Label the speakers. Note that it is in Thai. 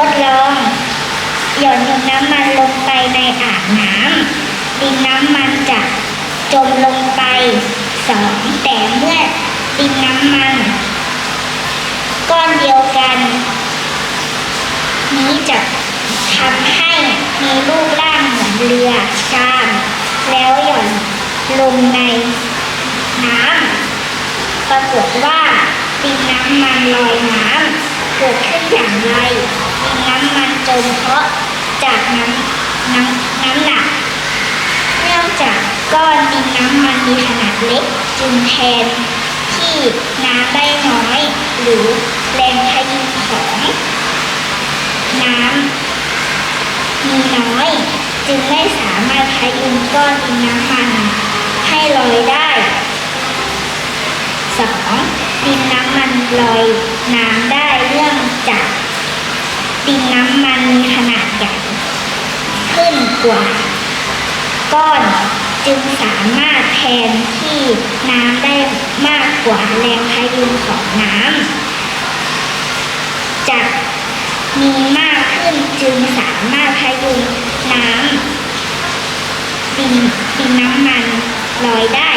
Speaker 1: ทดลองหย่อนดินน้ำมันลงไปในอ่างน้ำดินน้ำมันจะจมลงไปสองแต่เมื่อดินน้ำมัน ก้อนเดียวกัน นี้จะทำให้มีรูปร่างเหมือนเรือชามแล้วหย่อนลงในน้ำปรากฏว่าดินน้ำมันลอยน้ำเกิดขึ้นอย่างไรดินน้ำ มันเพราะจากน้ำน้ำน้ำหนัก เนื่องจากก้อนดินน้ำมันมีขนาดเล็กจึงแทนที่น้ำได้น้อย หรือแรงพยุงของ น้ำมีน้อย จึงไม่สามารถพยุงก้อนดินน้ำมันให้ลอยได้สองดินน้ำมันลอยน้ำได้เนื่องจากดินน้ำมัน กว่า ก้อนจึงสามารถแทนที่น้ำได้มากกว่าแรงพยุงของน้ำจะมีมากขึ้นจึงสามารถพยุงน้ำดินดินน้ำมันลอยได้